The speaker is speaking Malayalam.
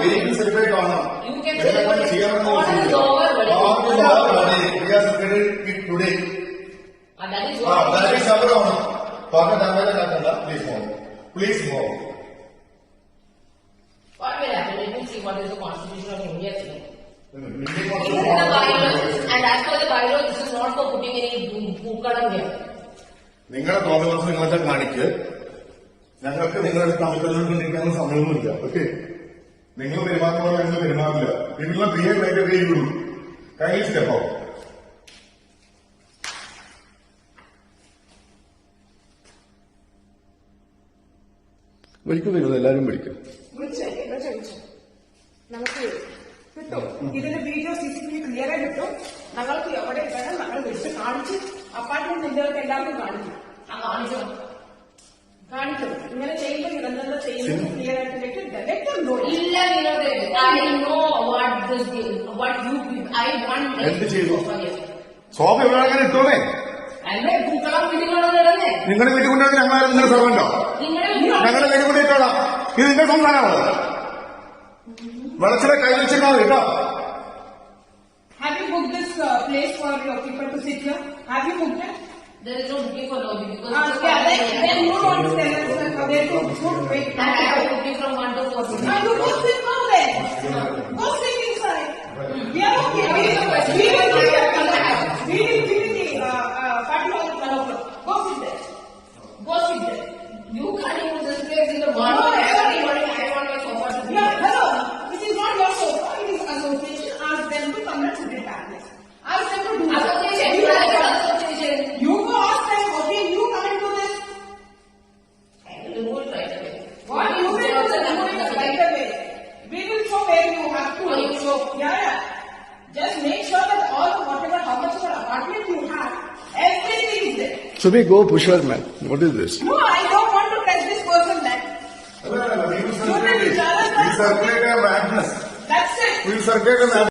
വെഹിക്കിൾ സർട്ടിഫൈ കാണണം You can എന്നെ say കൊണ്ട് what- ചെയ്യാമെന്ന് what is ചോദിച്ചില്ല. over, what is What is over? over? അതെ, we are separated it today. And that is ആ, what. that is our honor. പറഞ്ഞ താങ്കളെ കാക്കണ്ട please move please move What will happen? Let me see what is the constitution of India saying. Indian This is constitution the bylaw, and as per the bylaw, this is not for putting any പൂക്കളം here. നിങ്ങളെ തോന്നുന്ന നിങ്ങളെ കാണിക്ക് ഞങ്ങൾക്ക് നിങ്ങളുടെ തമ്മിലുകൊണ്ടിരിക്കാനുള്ള സമയമൊന്നുമില്ല ഓക്കെ നിങ്ങൾ പെരുമാറുമ്പോൾ ഞങ്ങൾ പെരുമാറില്ല നിങ്ങളെ ബിഹേവ് ലൈക്ക് യു കൈ സ്റ്റെപ്പ് ആവും വിളിക്കും. നിങ്ങൾ എല്ലാരും വിളിക്കും നമുക്ക് കിട്ടും. ഇതിന്റെ video C C T V clear ആയി കിട്ടും. ഞങ്ങൾക്ക് എവിടെ വേണം ഞങ്ങൾ വിളിച്ച് കാണിച്ച് അപ്പാർട്ട്മെന്റ് നിന്റെയൊക്കെ എല്ലാവർക്കും കാണിക്കും. ആ കാണിച്ചോ? കാണിക്കും. ഇങ്ങനെ ചെയ്യുമ്പോൾ ഇതെന്താ ചെയ്യുന്നത് ക്ലിയർ ആയിട്ട് ഇല്ല വിനോദേ. I know what this, what you, I want. എന്ത് ചെയ്തു? സോഫ ഇവിടെ അങ്ങനെ ഇട്ടോളേ പൂക്കളം നിങ്ങളുടെ വീട്ടിൽ കൊണ്ടുവന്ന് ഞങ്ങൾ നിങ്ങളുടെ സർവന്റോ നിങ്ങളുടെ ഞങ്ങളുടെ വീട്ടിൽ കൊണ്ട് ഇട്ടോളാം ഇത് നിങ്ങളുടെ സംസ്ഥാനമാണ് വെളച്ചിലെ കൈ മതി കേട്ടോ Have you booked this uh, place for your people to sit here? Have you booked it? There is no booking for lobby because. Uh, it's a yeah, then, public then you area. want to tell us uh, where to put wait. And I you go sit down there. Go sit inside. We are okay. We will, we will give you a We will give the uh, uh, at 12 o'clock. Go sit there. Go sit there. You can't use this place in the morning. No, Every morning I want my sofa. Yeah, hello. This is not your sofa. It is association. Ask them to come and sit it at this. Ask them to do this. Association, You, you are association. you go ask them, okay, you come and do this. I will remove it right away. What you will do is remove it right away. We will show where you have to. Oh, you show. Yeah, yeah. Just make sure that all whatever how much of an apartment you have, everything is there. Should we go push her, man? What is this? No, I don't want to touch this person then. We circulate- we circulate a madness. That's it. We circulate a madness.